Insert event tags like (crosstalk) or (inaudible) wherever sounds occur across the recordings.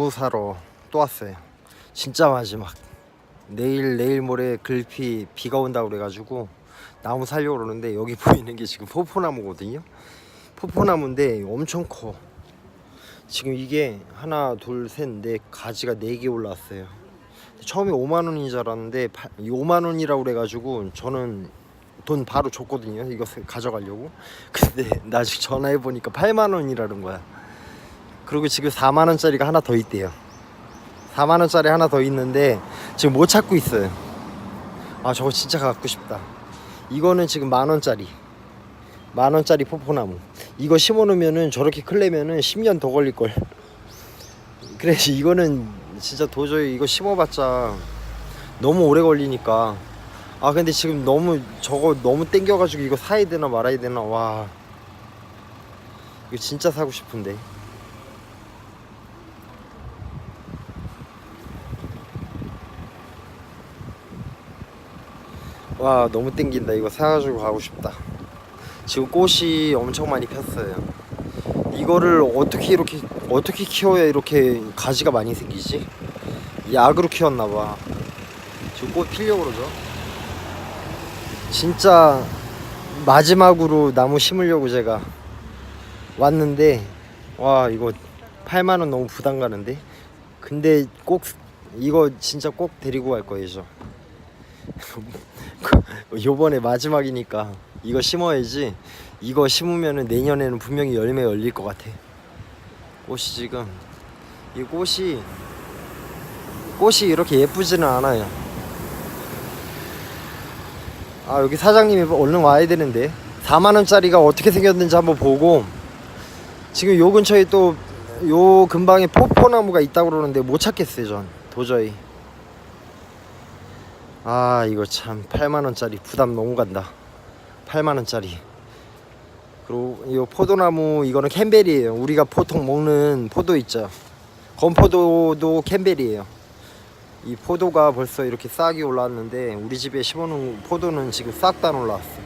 나무 사러 또 왔어요. 진짜 마지막. 내일 내일 모레 글피 비가 온다 고 그래가지고 나무 살려고 그러는데 여기 (laughs) 보이는 게 지금 포포나무거든요. 포포나무인데 엄청 커. 지금 이게 하나 둘셋넷 가지가 네 개 올라왔어요. 처음에 5만 원인 줄 알았는데 5만 원이라고 그래가지고 저는 돈 바로 줬거든요. 이거 가져가려고. 근데 나중에 전화해 보니까 8만 원이라는 거야. 그리고 지금 4만 원짜리가 하나 더 있대요. 4만 원짜리 하나 더 있는데 지금 못 찾고 있어요. 아 저거 진짜 갖고 싶다. 이거는 지금 만 원짜리. 만 원짜리 포포나무. 이거 심어놓으면은 저렇게 클려면은 10년 더 걸릴 걸. 그래서 이거는 진짜 도저히 이거 심어봤자 너무 오래 걸리니까. 아 근데 지금 너무 저거 너무 땡겨가지고 이거 사야 되나 말아야 되나 와. 이거 진짜 사고 싶은데. 와 너무 땡긴다. 이거 사가지고 가고 싶다. 지금 꽃이 엄청 많이 폈어요. 이거를 어떻게 이렇게 어떻게 키워야 이렇게 가지가 많이 생기지? 약으로 키웠나봐. 지금 꽃 피려고 그러죠? 진짜 마지막으로 나무 심으려고 제가 왔는데 와 이거 8만원 너무 부담 가는데? 근데 꼭 이거 진짜 꼭 데리고 갈 거예요 저 (laughs) (laughs) 요번에 마지막이니까 이거 심어야지. 이거 심으면은 내년에는 분명히 열매 열릴 것 같아. 꽃이 지금. 이 꽃이 꽃이 이렇게 예쁘지는 않아요. 아 여기 사장님이 얼른 와야 되는데. 4만원짜리가 어떻게 생겼는지 한번 보고. 지금 요 근처에 또 요 근방에 포포나무가 있다고 그러는데 못 찾겠어요 전. 도저히 아 이거 참 8만원짜리 부담 너무 간다. 8만원짜리. 그리고 이 포도나무 이거는 캔벨이에요. 우리가 보통 먹는 포도 있죠. 건포도도 캔벨이에요. 이 포도가 벌써 이렇게 싹이 올라왔는데 우리 집에 심어놓은 포도는 지금 싹 다 올라왔어.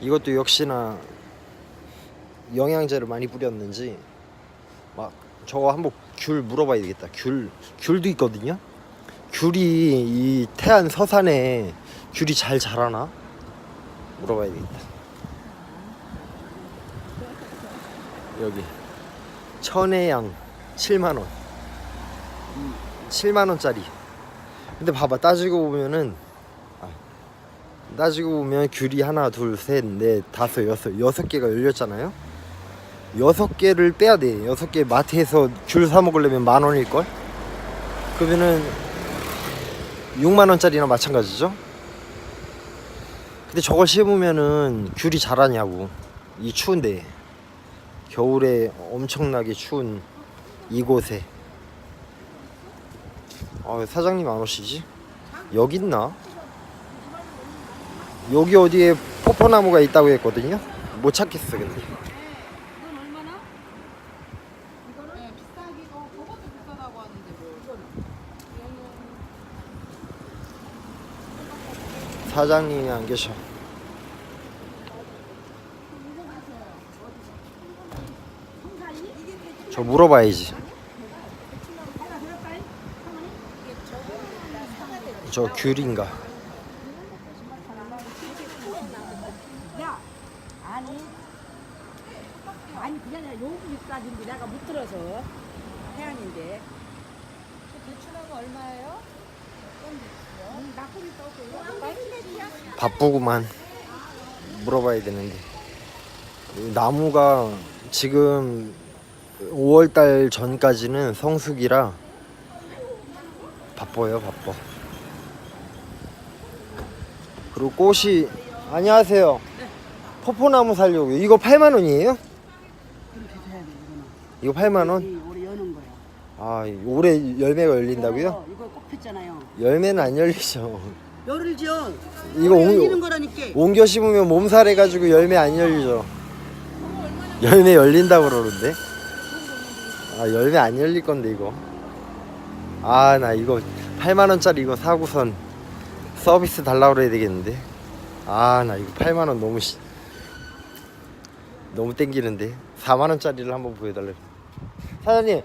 이것도 역시나 영양제를 많이 뿌렸는지 막 저거 한번 귤 물어봐야 되겠다. 귤 귤도 있거든요 귤이 이 태안 서산에 귤이 잘 자라나? 물어봐야 되겠다. 여기. 천혜양 7만 원. 7만 원짜리. 근데 봐봐 따지고 보면은 아, 따지고 보면 귤이 하나 둘셋넷 다섯 여섯 여섯 개가 열렸잖아요? 여섯 개를 빼야 돼. 여섯 개 마트에서 귤 사 먹으려면 만 원일 걸? 그러면은 6만 원짜리나 마찬가지죠. 근데 저걸 심으면은 귤이 자라냐고 이 추운데 겨울에 엄청나게 추운 이곳에 아, 사장님 안 오시지? 여기 있나? 여기 어디에 포포나무가 있다고 했거든요. 못 찾겠어 근데. 이건 얼마나? 이거는 네, 비싸기고 그것도 비싸다고 하는데 뭐. 사장님이 안 계셔. 저 물어봐야지. 저 귤인가? 그게 내가 못 들어서 해안인데 대추나무 얼마예요? 바쁘구만. 물어봐야 되는데. 이 나무가 지금 5월달 전까지는 성수기라 바빠요, 바빠. 그리고 꽃이 안녕하세요. 포포나무 살려고 이거 8만 원이에요? 이거 8만 원? 이 올해 여는 거야 아 올해 열매가 열린다고요? 어, 이거 꼭 폈잖아요 열매는 안 열리죠. 열을죠 이거 올해 열리는 옮, 거라니까 옮겨 심으면 몸살 해가지고 열매 안 열리죠. 열매 열린다고 그러는데. 아 열매 안 열릴 건데 이거. 아 나 이거 8만 원짜리 이거 사고선 서비스 달라 그래야 되겠는데. 아 나 이거 8만 원 너무 시... 너무 땡기는데. 4만 원짜리를 한번 보여달래. 사장님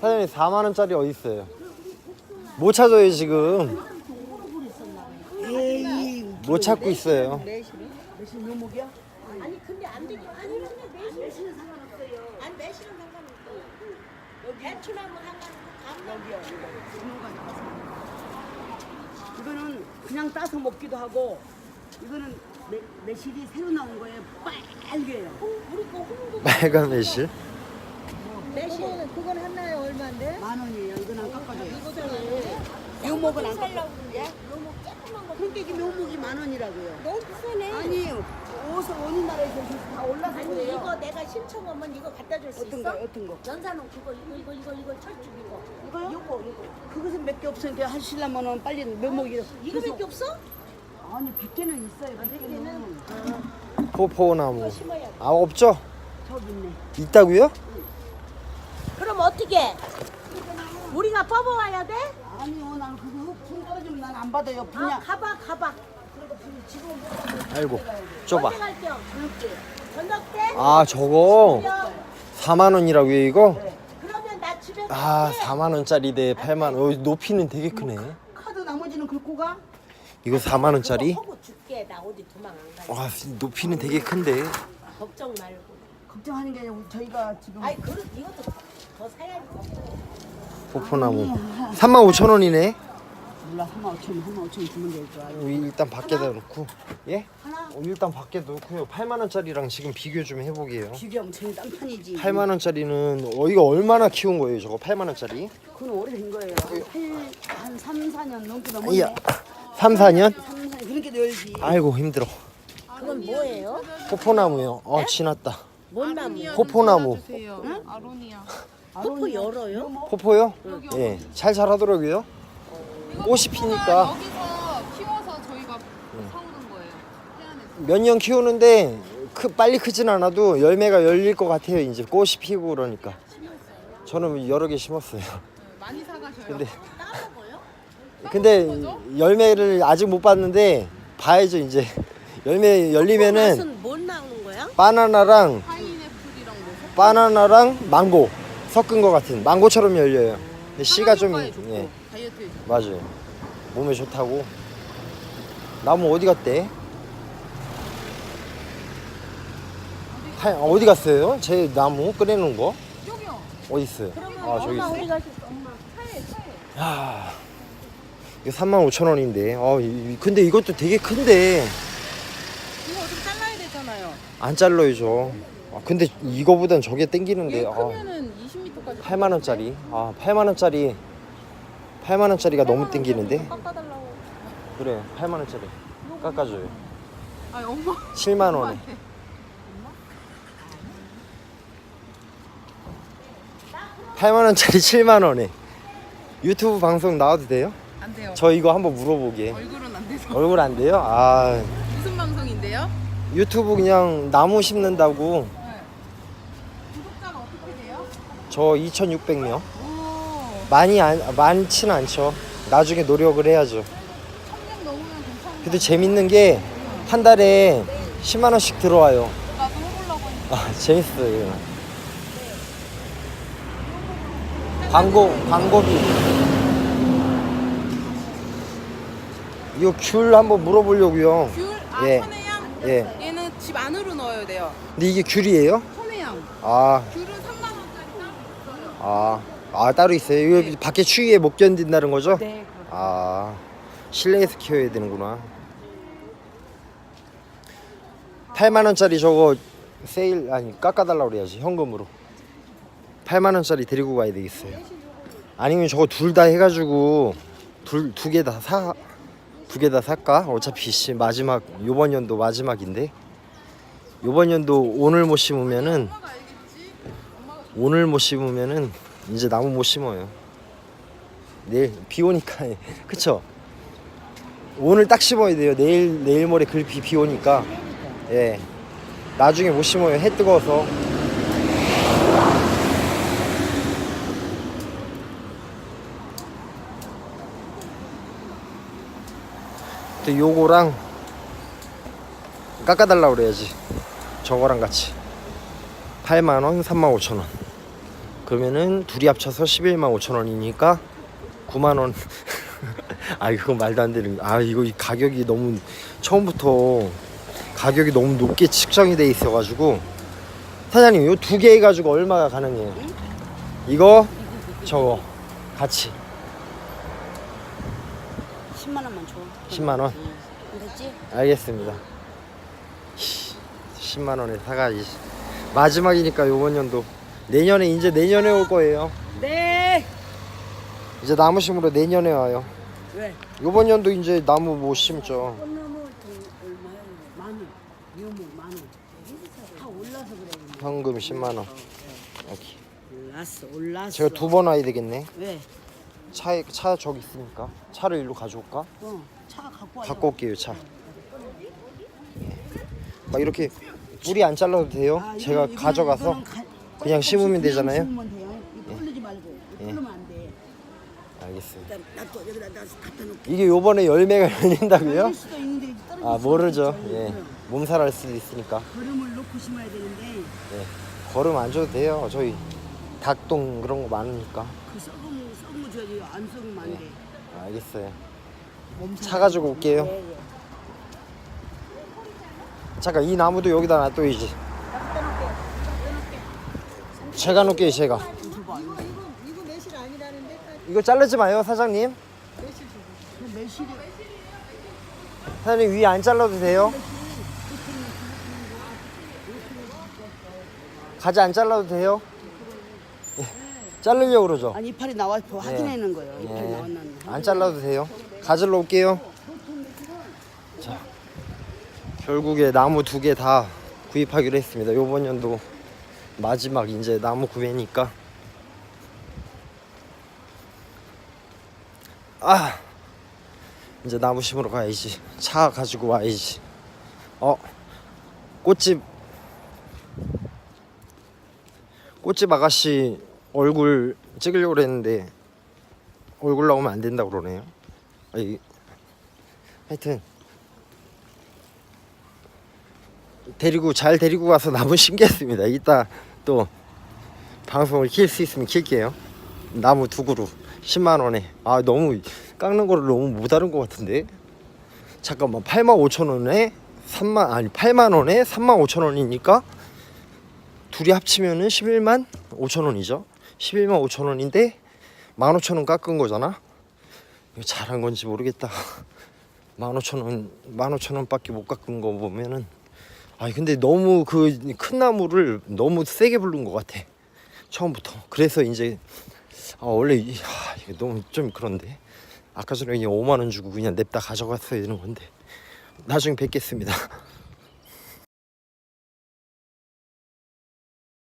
사장님 4만 원짜리 어디 있어요? 못 찾아요 지금. 에이. 못 찾고 있어요. 매실 묘목이야? 아니 근데 안 되게 아니 근데 매실은 상관없어요. 아니 매실은 상관없어요. 여기 대추나무 상관없고 감나무 이거는 그냥 따서 먹기도 하고 이거는 매, 매실이 새로 나온 거예요. 빨개요. 우리 거 홍도 빨간 매실. 매실 그건 하나에 얼마인데? 만 원이에요. 이건 안 깎아줘요. 이거는 묘목은 안 살라고 깎아. 그래? 묘목 조그만 거 그러니까 이게 묘목이 만 원이라고요. 너무 비싸네. 아니에요. 옷을 어느 나라에서 다 올라서 아니 그래요. 이거 내가 신청하면 이거 갖다 줄 수 어떤 있어? 거 어떤 거? 연산은 그거 이거 이거 이거 이거 철쭉 이거 이거요? 이거 이거 그것은 몇 개 없으니까 하시려면은 빨리 묘목이 이거밖에 없어? 아니 100개는 있어요. 100개는. 포포나무. 심어야 돼. 아 없죠? 저기 있네. 있다고요? 어떻게? 우리가 뽑아와야 돼? 아니요, 나는 그거 돈 떨어지면 난 안 받아요. 아 그냥 가봐 가봐. 아이고 좁아. 언제 갈 겸? 저녁 때? 아 저거 4만 원이라고요 이거? 그러면 나 집에 아 갈게. 4만 원짜리 대 8만 원. 어, 높이는 되게 크네. 카드 나머지는 긁고 가. 이거 4만 원짜리? 하고 줄게. 나 어디 도망 안 가. 와 높이는 되게 큰데. 걱정 말고. 걱정하는 게 아니고 저희가 지금 아이 그릇 이것도. 포포나무. 3만 5천 원이네. 몰라 3만 5천 원, 3만 5천 원 주면 될 줄 알고. 일단 밖에다 놓고. 예? 하나 어, 일단 밖에 놓고요. 8만 원짜리랑 지금 비교 좀 해보게요. 비교하면 저희 딴판이지. 8만 원짜리는 어 이거 얼마나 키운 거예요 저거 8만 원짜리? 그건 오래된 거예요. 한, 한 3, 4년 넘게 넘었네. 이야 3, 4년? 3, 4년 그렇게 늘지. 아이고 힘들어. 그건 뭐예요? 포포나무요. 어 지났다. 뭔 나무? 포포나무. 아로니아. 포포 열어요? 포포요? 예, 잘 자라더라고요. 꽃이 피니까 여기서 키워서 저희가 사오는 거예요. 해안에서. 몇 년 키우는데 크, 빨리 크진 않아도 열매가 열릴 것 같아요. 이제 꽃이 피고 그러니까. 저는 여러 개 심었어요. 많이 사가셔요. 근데? 근데 열매를 아직 못 봤는데 봐야죠 이제. 열매 열리면은 맛은 뭘 나오는 거야? 바나나랑 파인애플이랑 뭐 바나나랑 망고 섞은 것 같은 망고처럼 열려요. 근데 씨가 좀 좋고 예, 다이어트에 좋고. 맞아요. 몸에 좋다고. 나무 어디 갔대? 하- 어디 갔어요? 제 나무 꺼내놓은 거 여기요. 어디 있어요? 아 저기 있어요. 가셨어? 엄마. 차에 차에. 야, 이거 3만 5천 원인데. 어, 이- 근데 이것도 되게 큰데 이거 어떻게 잘라야 되잖아요. 안 잘라요 저. 아, 근데 이거보단 저게 이게 땡기는데. 아, 크면은 20m까지. 8만 원짜리. 아, 8만 원짜리. 8만 원짜리가 너무 땡기는데. 깎아달라고. 그래, 8만 원짜리. 깎아줘요. 아 엄마. 7만 원에. 엄마한테. 8만 원짜리 7만 원에. 유튜브 방송 나와도 돼요? 안 돼요. 저 이거 한번 물어보게. 얼굴은 안 돼서. 얼굴 안 돼요? 아, 무슨 방송인데요? 유튜브 그냥 나무 심는다고. 네. 구독자가 어떻게 돼요? 저 2,600명. 오. 많이 안, 많지는 않죠. 나중에 노력을 해야죠. 청량 넘으면 괜찮은데. 근데 재밌는 게 한 달에 10만 원씩 들어와요. 나도 해보려고. 아, 재밌어요. 광고 광고비. 이거 귤 한번 물어보려고요. 귤? 아 예. 천혜향? 예. 얘는 집 안으로 넣어야 돼요. 근데 이게 귤이에요? 천혜향. 아, 귤은 3만 원짜리 따로 있어요. 아, 아 따로 있어요. 이거 밖에 추위에 못 견딘다는 거죠? 네. 아, 실내에서 키워야 되는구나. 8만 원짜리 저거 세일 아니 깎아달라고 그래야지 현금으로. 8만 원짜리 데리고 가야 되겠어요. 아니면 저거 둘 다 해가지고 둘 두 개 다 사. 두 개 다 살까? 어차피 씨 마지막 요번 연도 마지막인데 요번 연도 오늘 못 심으면은? 오늘 못 심으면은 이제 나무 못 심어요. 내일 비 오니까 (laughs) 그쵸? 오늘 딱 심어야 돼요. 내일 내일 모레 글비 비 오니까 예 나중에 못 심어요. 해 뜨거워서 또 요거랑 깎아달라고 그래야지 저거랑 같이 8만원 3만 5천원 그러면은 둘이 합쳐서 11만 5천 원이니까 9만 원. (laughs) 아 이거 말도 안 되는. 거. 아 이거 이 가격이 너무 처음부터 가격이 너무 높게 측정이 돼 있어가지고 사장님 요두개 해가지고 얼마가 가능해요? 이거 저거 같이 10만 원만 줘. 10만 원. 됐지? 알겠습니다. 10만 원에 사가지. 마지막이니까 요번 연도 내년에 이제 내년에 올 거예요. 네. 이제 나무 심으러 내년에 와요. 왜? 요번 연도 이제 나무 못 심죠. 꽃나무 얼마야? 만 원. 묘목 만 원. 다 올라서 그래. 현금 10만 원. 여기. 올랐어. 올랐어. 제가 두 번 와야 되겠네. 왜? 차에 차 저기 있으니까 차를 일로 가져올까? 어. 차 갖고 와. 갖고 올게요 차. 막 이렇게 뿌리 안 잘라도 돼요? 아, 이거- 제가 이거는- 가져가서 이거는 가- 그냥 심으면 되잖아요? 심으면 돼요. 이거 풀르지 말고. 이거 예. 풀르면 안 돼. 알겠습니다. 일단 놔둬 여기다 나 갖다 놓게. 이게 요번에 열매가 (laughs) 열린다고요? 떨어질 수도 있는데 떨어질 아 수도 모르죠. 있죠. 예. 몸살할 수도 있으니까. 걸음을 놓고 심어야 되는데 예, 걸음 안 줘도 돼요. 저희 닭똥 그런 거 많으니까. 그 썩으면 썩으면 줘야지 안 썩으면 안 돼. 알겠어요. 몸살. 차 가지고 올게요. 예, 예. 잠깐 이 나무도 여기다 놔둬야지. 제가 놓을게요 제가. 이거 이거 매실 아니라는데 이거 자르지 마요 사장님. 매실이 사장님 위안 잘라도 돼요. 가지 안 잘라도 돼요. 예, 자르려고 그러죠. 아니 이파리 나와 확인하는 거예요. 이파리 예. 나왔나. 안 잘라도 돼요. 가지러 올게요. 자, 결국에 나무 두 개 다 구입하기로 했습니다. 요번 연도 마지막 이제 나무 구매니까. 아, 이제 나무 심으러 가야지. 차 가지고 와야지. 어, 꽃집 꽃집 아가씨 얼굴 찍으려고 그랬는데 얼굴 나오면 안 된다 고 그러네요. 아이, 하여튼 데리고 잘 데리고 가서 나무 (laughs) 심겠습니다. 이따 또 방송을 킬 수 있으면 킬게요. 나무 두 그루 10만 원에 아 너무 깎는 거를 너무 못하는 것 같은데 잠깐만 8만 5천 원에 3만 아니 8만 원에 3만 5천 원이니까 둘이 합치면은 11만 5천 원이죠. 11만 5천 원인데 1만 5천 원 깎은 거잖아. 이거 잘한 건지 모르겠다. (laughs) 1만 5천 원, 1만 5천 원밖에 못 깎은 거 보면은 아 근데 너무 그 큰 나무를 너무 세게 부른 것 같아. 처음부터. 그래서 이제 아 원래 이- 아, 이게 너무 좀 그런데 아까 전에 그냥 5만 원 주고 그냥 냅다 가져갔어야 되는 건데 나중에 뵙겠습니다. (laughs)